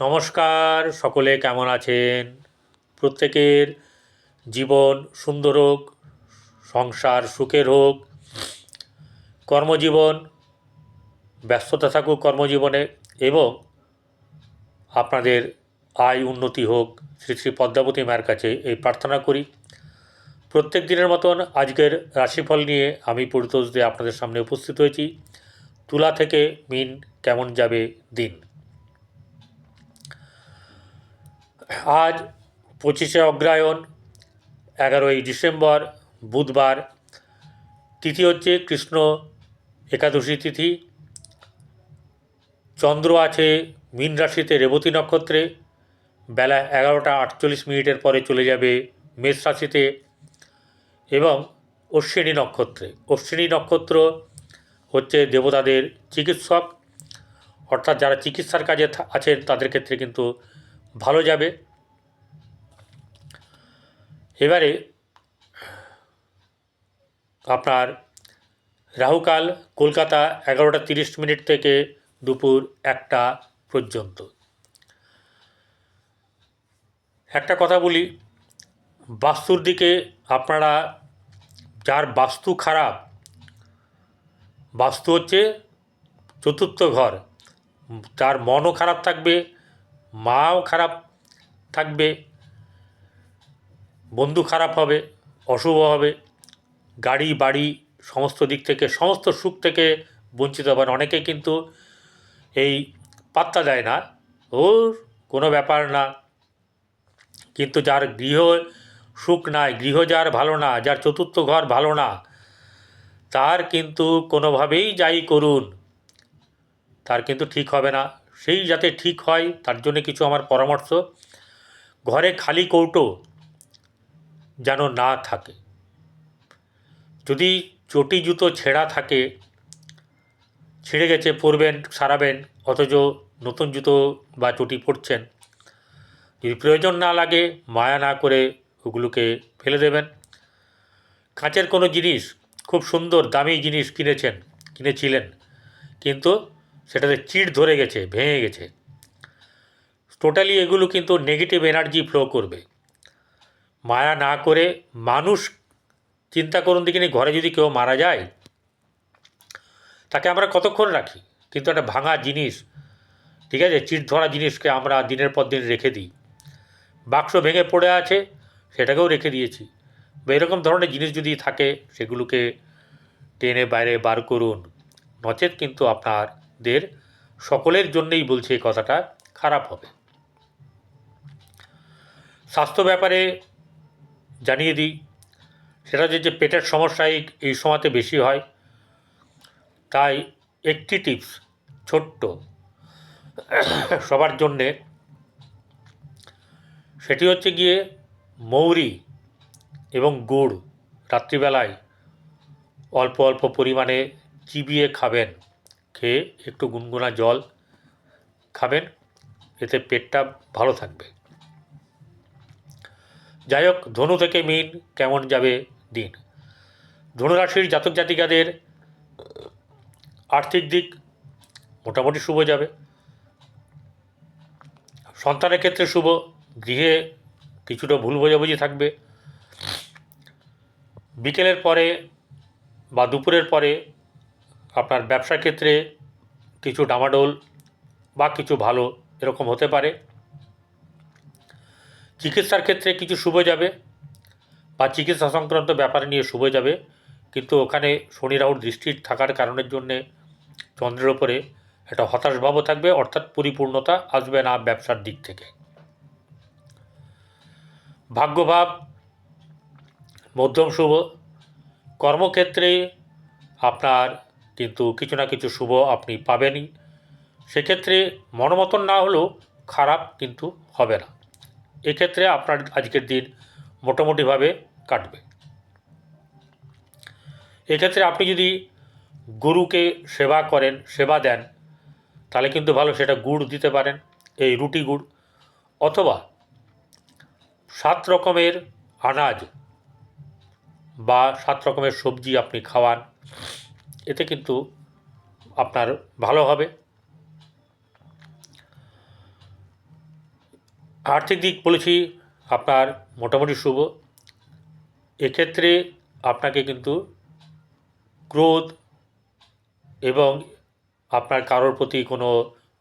নমস্কার সকলে, কেমন আছেন? প্রত্যেকের জীবন সুন্দর হোক, সংসার সুখের হোক, কর্মজীবন ব্যস্ততা থাকুক কর্মজীবনে এবং আপনাদের আয় উন্নতি হোক, শ্রী শ্রী পদ্মাবতী মায়ের কাছে এই প্রার্থনা করি। প্রত্যেক দিনের মতন আজকের রাশিফল নিয়ে আমি পরিতোষ দিয়ে আপনাদের সামনে উপস্থিত হয়েছি। তুলা থেকে মিন কেমন যাবে দিন? আজ পঁচিশে অগ্রায়ণ, এগারোই ডিসেম্বর, বুধবার, তিথি হচ্ছে কৃষ্ণ একাদশী তিথি। চন্দ্র আছে মীন রাশিতে রেবতী নক্ষত্রে, বেলা এগারোটা আটচল্লিশ মিনিটের পরে চলে যাবে মেষ রাশিতে এবং অশ্বিনী নক্ষত্রে। অশ্বিনী নক্ষত্র হচ্ছে দেবতাদের চিকিৎসক, অর্থাৎ যারা চিকিৎসার কাজে আছেন তাদের ক্ষেত্রে কিন্তু ভালো যাবে। এবারে আপনার রাহুকাল কলকাতা এগারোটা তিরিশ মিনিট থেকে দুপুর একটা পর্যন্ত। একটা কথা বলি, বাস্তুর দিকে আপনারা যার বাস্তু খারাপ, বাস্তু হচ্ছে চতুর্থ ঘর, তার মনও খারাপ থাকবে মাও খারাপ থাকবে, বন্ধু খারাপ হবে, অশুভ হবে, গাড়ি, বাড়ি, সমস্ত দিক থেকে, সমস্ত সুখ থেকে বঞ্চিত হবেন অনেকে কিন্তু এই পাত্তা দেয় না ওর কোনো ব্যাপার না। কিন্তু যার গৃহ সুখ নাই, গৃহ যার ভালো না, যার চতুর্থ ঘর ভালো না, তার কিন্তু কোনোভাবেই যাই করুন, তার কিন্তু ঠিক হবে না। সেই যাতে ঠিক হয়, তার জন্য কিছু আমার পরামর্শ। ঘরে খালি কৌটো যেন না থাকে। যদি চটি জুতো ছেঁড়া থাকে, ছিঁড়ে গেছে, পরবেন, সারাবেন, অথচ নতুন জুতো বা চটি পরছেন, যদি প্রয়োজন না লাগে, মায়া না করে ওগুলোকে ফেলে দেবেন। কাঁচের কোনো জিনিস, খুব সুন্দর, দামি জিনিস কিনেছেন, কিনেছিলেন, কিন্তু সেটাতে চিড় ধরে গেছে, ভেঙে গেছে। টোটালি এগুলো কিন্তু নেগেটিভ এনার্জি ফ্লো করবে। মায়া না করে মানুষ চিন্তা করুন দেখিনি, ঘরে যদি কেউ মারা যায়, তাকে আমরা কতক্ষণ রাখি? কিন্তু একটা ভাঙা জিনিস, ঠিক আছে চিট ধরা জিনিসকে আমরা দিনের পর দিন রেখে দিই। বাক্স ভেঙে পড়ে আছে, সেটাকেও রেখে দিয়েছি। এরকম ধরনের জিনিস যদি থাকে, সেগুলোকে টেনে বাইরে বার করুন। নচেত কিন্তু আপনাদের সকলের জন্যই বলছি এই কথাটা, খারাপ হবে। স্বাস্থ্য ব্যাপারে জানিয়ে দিই, সেটা হচ্ছে যে পেটের সমস্যা এই সময়তে বেশি হয়, তাই একটি টিপস ছোট্ট, সবার জন্যে। সেটি হচ্ছে গিয়ে মৌরি এবং গুড় রাত্রিবেলায় অল্প অল্প পরিমাণে চিবিয়ে খাবেন। খেয়ে একটু গুনগুনা জল খাবেন, এতে পেটটা ভালো থাকবে। যাই হোক, ধনু থেকে মিন কেমন যাবে দিন। ধনুরাশির জাতক জাতিকাদের আর্থিক দিক মোটামুটি শুভ যাবে। সন্তানের ক্ষেত্রে শুভ, গৃহে কিছুটা ভুল বোঝাবুঝি থাকবে। বিকেলের পরে বা দুপুরের পরে আপনার ব্যবসার ক্ষেত্রে কিছু ডামাডোল বা কিছু ভালো এরকম হতে পারে। চিকিৎসার ক্ষেত্রে কিছু শুভ যাবে বা চিকিৎসা সংক্রান্ত ব্যাপার নিয়ে শুভ যাবে, কিন্তু ওখানে শনি রাহুর দৃষ্টি থাকার কারণের জন্যে চন্দ্রের ওপরে একটা হতাশভাবও থাকবে, অর্থাৎ পরিপূর্ণতা আসবে না ব্যবসার দিক থেকে। ভাগ্যভাব মধ্যম শুভ। কর্মক্ষেত্রে আপনার কিন্তু কিছু না কিছু শুভ আপনি পাবেনই। সেক্ষেত্রে মনোমতন না হলেও খারাপ কিন্তু হবে না। এক্ষেত্রে আপনার আজকের দিন মোটামুটিভাবে কাটবে। এক্ষেত্রে আপনি যদি গরুকে সেবা করেন, সেবা দেন, তাহলে কিন্তু ভালো সেটা গুড় দিতে পারেন, এই রুটি গুড়। অথবা সাত রকমের আনাজ বা সাত রকমের সবজি আপনি খাওয়ান। এতে কিন্তু আপনার ভালো হবে। আর্থিক দিক বলেছি আপনার মোটামুটি শুভ। এক্ষেত্রে আপনাকে কিন্তু ক্রোধ এবং আপনার কারোর প্রতি কোনো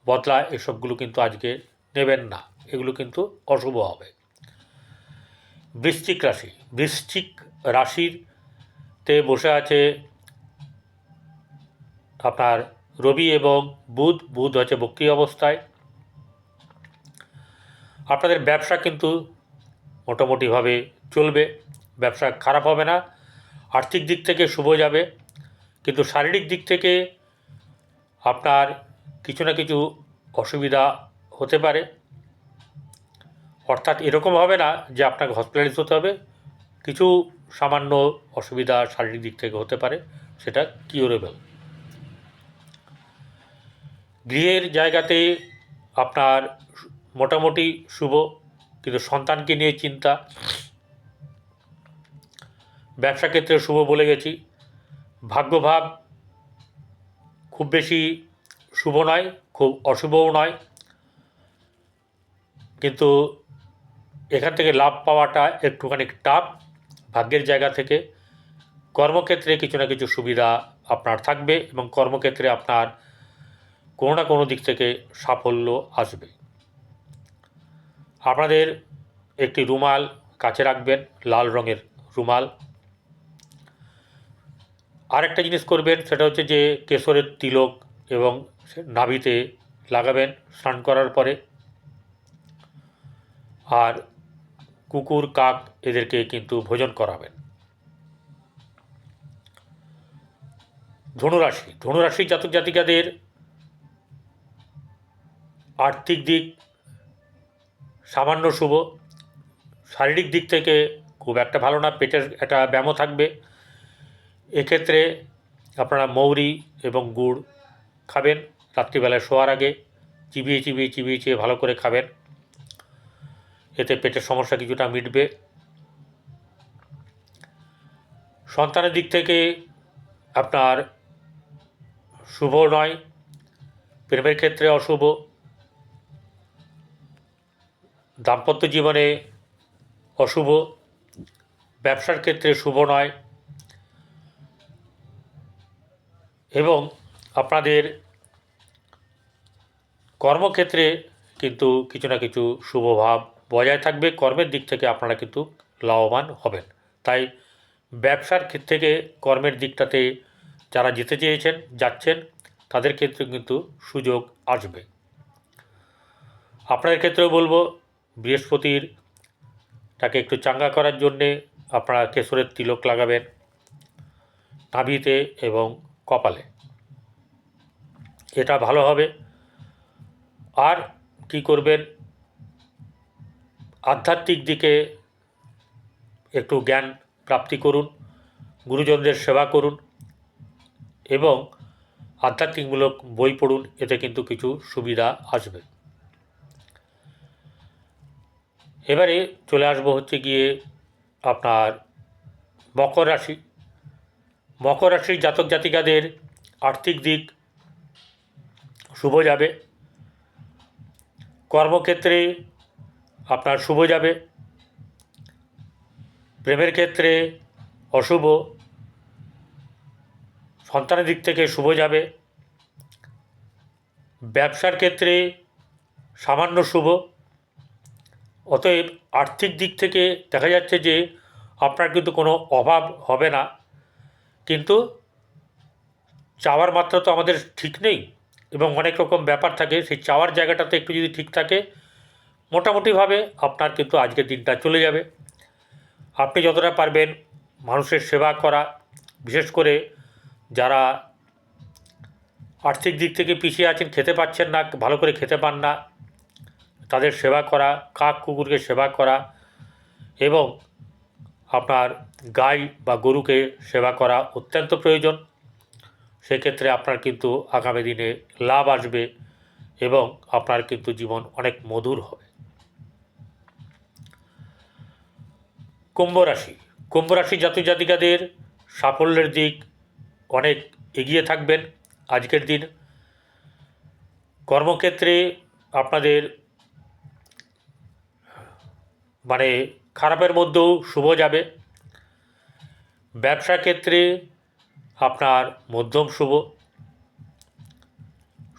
বদলা এসবগুলো কিন্তু আজকে নেবেন না। এগুলো কিন্তু অশুভ হবে। বৃশ্চিক রাশি, বৃশ্চিক রাশিতে বসে আছে আপনার রবি এবং বুধ বুধ হচ্ছে বক্রি অবস্থায়। আপনাদের ব্যবসা কিন্তু মোটামুটিভাবে চলবে, ব্যবসা খারাপ হবে না, আর্থিক দিক থেকে শুভ যাবে, কিন্তু শারীরিক দিক থেকে আপনার কিছু না কিছু অসুবিধা হতে পারে। অর্থাৎ এরকম হবে না যে আপনাকে হসপিটালাইজ হতে হবে, কিছু সামান্য অসুবিধা শারীরিক দিক থেকে হতে পারে, সেটা কিউরেবল গৃহের জায়গাতে আপনার মোটামুটি শুভ, কিন্তু সন্তানকে নিয়ে চিন্তা। ব্যবসা ক্ষেত্রে শুভ বলে গেছি। ভাগ্যভাব খুব বেশি শুভ নয়, খুব অশুভও নয়। কিন্তু এখান থেকে লাভ পাওয়াটা একটুখানি টাফ ভাগ্যের জায়গা থেকে। কর্মক্ষেত্রে কিছু না কিছু সুবিধা আপনার থাকবে এবং কর্মক্ষেত্রে আপনার কোনো না কোনো দিক থেকে সাফল্য আসবে। আপনাদের একটি রুমাল কাছে রাখবেন, লাল রঙের রুমাল। আরেকটা জিনিস করবেন, সেটা হচ্ছে যে কেশরের তিলক এবং নাভিতে লাগাবেন স্নান করার পরে। আর কুকুর, কাক এদেরকে কিন্তু ভোজন করাবেন। ধনুরাশি ধনুরাশি জাতক জাতিকাদের আর্থিক দিক সামান্য শুভ, শারীরিক দিক থেকে খুব একটা ভালো না, পেটের একটা ব্যায়ামও থাকবে। এক্ষেত্রে আপনারা মৌরি এবং গুড় খাবেন, রাত্রিবেলায় শোয়ার আগে চিবিয়ে চিবিয়ে চিবিয়ে চিবিয়ে ভালো করে খাবেন। এতে পেটের সমস্যা কিছুটা মিটবে। সন্তানের দিক থেকে আপনার শুভ নয়, প্রেমের ক্ষেত্রে অশুভ দাম্পত্য জীবনে অশুভ, ব্যবসার ক্ষেত্রে শুভ নয় এবং আপনাদের কর্মক্ষেত্রে কিন্তু কিছু না কিছু শুভভাব বজায় থাকবে। কর্মের দিক থেকে আপনারা কিন্তু লাভবান হবেন। তাই ব্যবসার ক্ষেত্র থেকে কর্মের দিকটাতে যারা যেতে চেয়েছেন, যাচ্ছেন, তাদের ক্ষেত্রে কিন্তু সুযোগ আসবে। আপনাদের ক্ষেত্রেও বলব বৃহস্পতির তাকে একটু চাঙ্গা করার জন্যে আপনারা কেশরের তিলক লাগাবেন, নাভিতে এবং কপালে। এটা ভালো হবে। আর কি করবেন? আধ্যাত্মিক দিকে একটু জ্ঞান প্রাপ্তি করুন, গুরুজনদের সেবা করুন এবং আধ্যাত্মিকমূলক বই পড়ুন, এতে কিন্তু কিছু সুবিধা আসবে। এবারে চলে আসব হচ্ছে গিয়ে আপনার মকর রাশি। মকর রাশির জাতক জাতিকাদের আর্থিক দিক শুভ যাবে। কর্মক্ষেত্রে আপনার শুভ যাবে। প্রেমের ক্ষেত্রে অশুভ। সন্তানের দিক থেকে শুভ যাবে। ব্যবসার ক্ষেত্রে সামান্য শুভ। অতএব আর্থিক দিক থেকে দেখা যাচ্ছে যে আপনার কিন্তু কোনো অভাব হবে না। কিন্তু চাওয়ার মাত্রা তো আমাদের ঠিক নেই এবং অনেক রকম ব্যাপার থাকে। সেই চাওয়ার জায়গাটাতে একটু যদি ঠিক থাকে, মোটামুটিভাবে আপনার কিন্তু আজকের দিনটা চলে যাবে। আপনি যতটা পারবেন মানুষের সেবা করা, বিশেষ করে যারা আর্থিক দিক থেকে পিছিয়ে আছেন, খেতে পাচ্ছেন না, ভালো করে খেতে পান না তাদের সেবা করা, কাক কুকুরকে সেবা করা এবং আপনার গাই বা গরুকে সেবা করা অত্যন্ত প্রয়োজন। সেক্ষেত্রে আপনার কিন্তু আগামী দিনে লাভ আসবে এবং আপনার কিন্তু জীবন অনেক মধুর হবে। কুম্ভ রাশি। কুম্ভ রাশি জাতক জাতিকাদের সাফল্যের দিক অনেক এগিয়ে থাকবেন। আজকের দিন কর্মক্ষেত্রে আপনাদের মানে খারাপের মধ্যেও শুভ যাবে। ব্যবসা ক্ষেত্রে আপনার মধ্যম শুভ।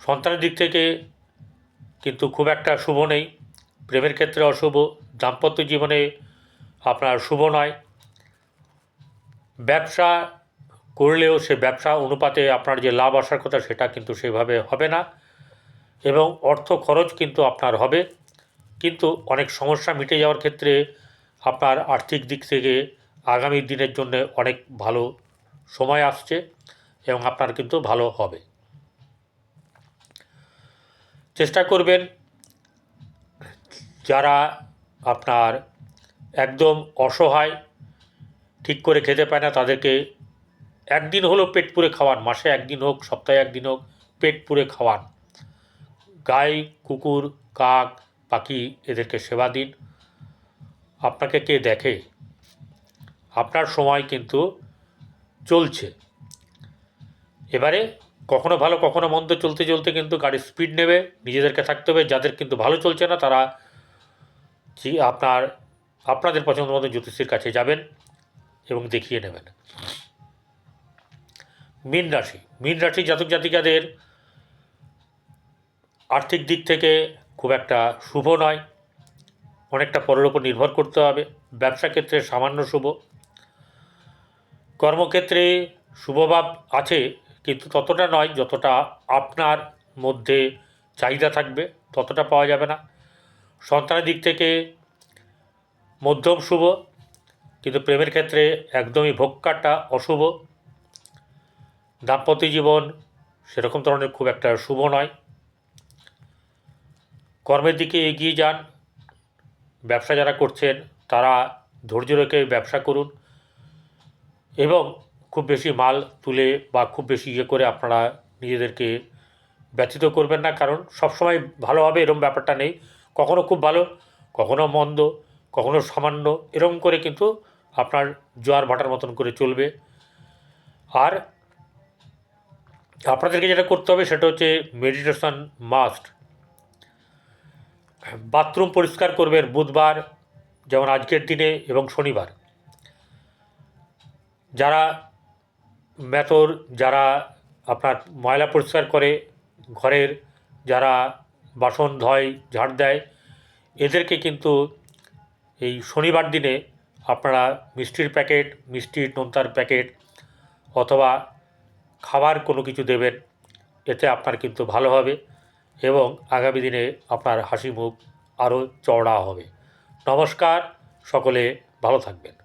সন্তানের দিক থেকে কিন্তু খুব একটা শুভ নেই। প্রেমের ক্ষেত্রে অশুভ। দাম্পত্য জীবনে আপনার শুভ নয়। ব্যবসা করলেও সে ব্যবসা অনুপাতে আপনার যে লাভ আসার কথা সেটা কিন্তু সেভাবে হবে না। এবং অর্থ খরচ কিন্তু আপনার হবে। কিন্তু অনেক সমস্যা মিটে যাওয়ার ক্ষেত্রে আপনার আর্থিক দিক থেকে আগামী দিনের জন্য অনেক ভালো সময় আসছে এবং আপনার কিন্তু ভালো হবে। চেষ্টা করবেন যারা আপনার একদম অসহায়, ঠিক করে খেতে পায় না, তাদেরকে একদিন হলো পেট পুরে খাওয়ান, মাসে একদিন হোক, সপ্তাহে একদিন হোক, পেট পুরে খাওয়ান। গাই, কুকুর, কাক পাখি এদেরকে সেবা দিন। আপনাকে কে দেখে? আপনার সময় কিন্তু চলছে। এবারে কখনো ভালো, কখনো মন্দ চলতে চলতে কিন্তু গাড়ির স্পিড নেবে, নিজেদেরকে থাকতে হবে। যাদের কিন্তু ভালো চলছে না, তারা আপনার, আপনাদের পছন্দ মতো জ্যোতিষীর কাছে যাবেন এবং দেখিয়ে নেবেন। মীন রাশি। মীন রাশি জাতক জাতিকাদের আর্থিক দিক থেকে খুব একটা শুভ নয়। অনেকটা পরের ওপর নির্ভর করতে হবে। ব্যবসা ক্ষেত্রে সামান্য শুভ। কর্মক্ষেত্রে শুভভাব আছে, কিন্তু ততটা নয় যতটা আপনার মধ্যে চাহিদা থাকবে, ততটা পাওয়া যাবে না। সন্তানের দিক থেকে মধ্যম শুভ, কিন্তু প্রেমের ক্ষেত্রে একদমই ভোক্কাটা অশুভ। দাম্পত্য জীবন সেরকম ধরনের খুব একটা শুভ নয়। কর্মের দিকে এগিয়ে যান। ব্যবসা যারা করছেন, তারা ধৈর্য রেখে ব্যবসা করুন এবং খুব বেশি মাল তুলে বা খুব বেশি ইয়ে করে আপনারা নিজেদেরকে ব্যথিত করবেন না, কারণ সবসময় ভালো হবে এরকম ব্যাপারটা নেই। কখনো খুব ভালো, কখনো মন্দ, কখনো সামান্য এরকম করে কিন্তু আপনার জোয়ার ভাটার মতন করে চলবে। আর আপনাদেরকে যেটা করতে হবে সেটা হচ্ছে মেডিটেশন মাস্ট বাথরুম পরিষ্কার করবেন বুধবার, যেমন আজকের দিনে এবং শনিবার। যারা মেথর যারা আপনার ময়লা পরিষ্কার করে ঘরের, যারা বাসন, ধয়, ঝাড় দেয়, এদেরকে কিন্তু এই শনিবার দিনে আপনারা মিষ্টির প্যাকেট মিষ্টির নোনতার প্যাকেট অথবা খাবার কোনো কিছু দেবেন, এতে আপনার কিন্তু ভালো হবে। এবং আগামী দিনে আপনার হাসি মুখ আরও চওড়া হবে। নমস্কার সকলে ভালো থাকবেন।